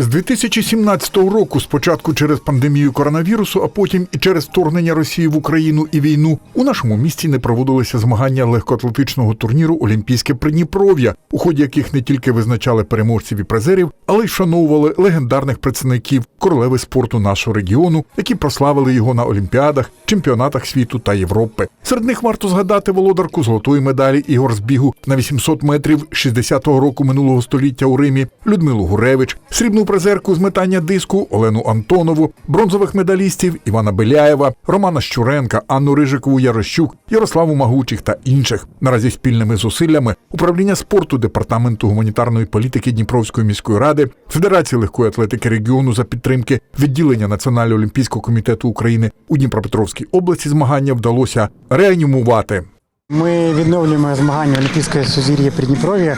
З 2017 року, спочатку через пандемію коронавірусу, а потім і через вторгнення Росії в Україну і війну, у нашому місті не проводилися змагання легкоатлетичного турніру Олімпійське Придніпров'я, у ході яких не тільки визначали переможців і призерів, але й вшановували легендарних представників королеви спорту нашого регіону, які прославили його на олімпіадах, чемпіонатах світу та Європи. Серед них варто згадати володарку золотої медалі ігор з бігу на 800 метрів 60-го року минулого століття у Римі Людмилу Гуревич, срібну призерку з метання диску Олену Антонову, бронзових медалістів Івана Беляєва, Романа Щуренка, Анну Рижикову Ярощук, Ярославу Магучих та інших. Наразі спільними зусиллями управління спорту департаменту гуманітарної політики Дніпровської міської ради, Федерації легкої атлетики регіону за підтримки відділення Національного олімпійського комітету України у Дніпропетровській області змагання вдалося реанімувати. Ми відновлюємо змагання Олімпійської сузір'я Придніпров'я,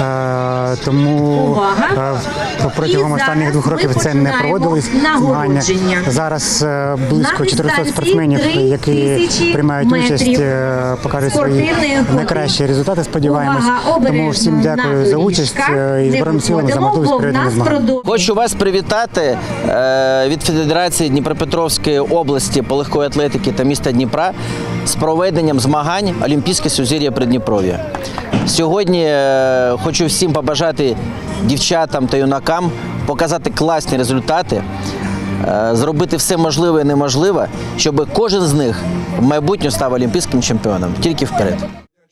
е, тому Увага! е, протягом останніх двох років це не проводились змагання. Зараз е, близько На 400 спортсменів, які приймають участь, покажуть свої найкращі результати. Сподіваємось. Тому всім дякую за участь і збройним силам за можливість проведення змагань. Хочу вас привітати від Федерації Дніпропетровської області по легкої атлетики та міста Дніпра з проведенням змагань Олімпійське сузір'я Придніпров'я. Сьогодні е, хочу всім побажати дівчатам та юнакам показати класні результати, е, зробити все можливе і неможливе, щоб кожен з них в майбутньому став олімпійським чемпіоном. Тільки вперед.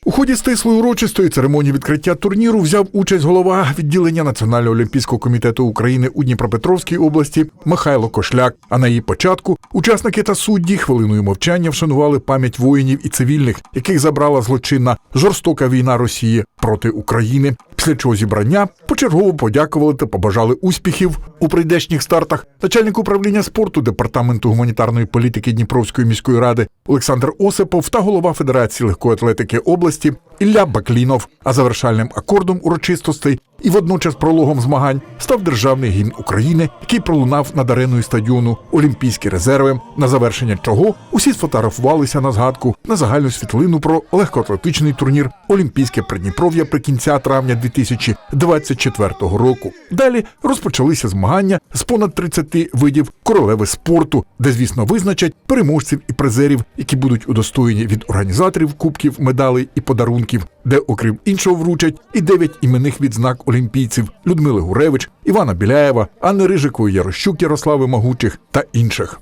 У ході стислої урочистої церемонії відкриття турніру взяв участь голова відділення Національного олімпійського комітету України у Дніпропетровській області Михайло Кошляк. А на її початку учасники та судді хвилиною мовчання вшанували пам'ять воїнів і цивільних, яких забрала злочинна жорстока війна Росії проти України. Після чого зібрання почергово подякували та побажали успіхів у прийдешніх стартах начальник управління спорту департаменту гуманітарної політики Дніпровської міської ради Олександр Осипов та голова Федерації легкої атлетики області Ілля Баклінов. А завершальним акордом урочистостей і водночас прологом змагань став державний гімн України, який пролунав над ареною стадіону Олімпійські резерви, на завершення чого усі сфотографувалися на згадку на загальну світлину про легкоатлетичний турнір Олімпійське Придніпров'я при кінця травня 2024 року. Далі розпочалися змагання з понад 30 видів королеви спорту, де, звісно, визначать переможців і призерів, які будуть удостоєні від організаторів кубків, медалей і подарунків, де, окрім іншого, вручать і дев'ять іменних відзнак олімпійців Людмили Гуревич, Івана Біляєва, Анни Рижикової Ярощук, Ярослави Магучих та інших.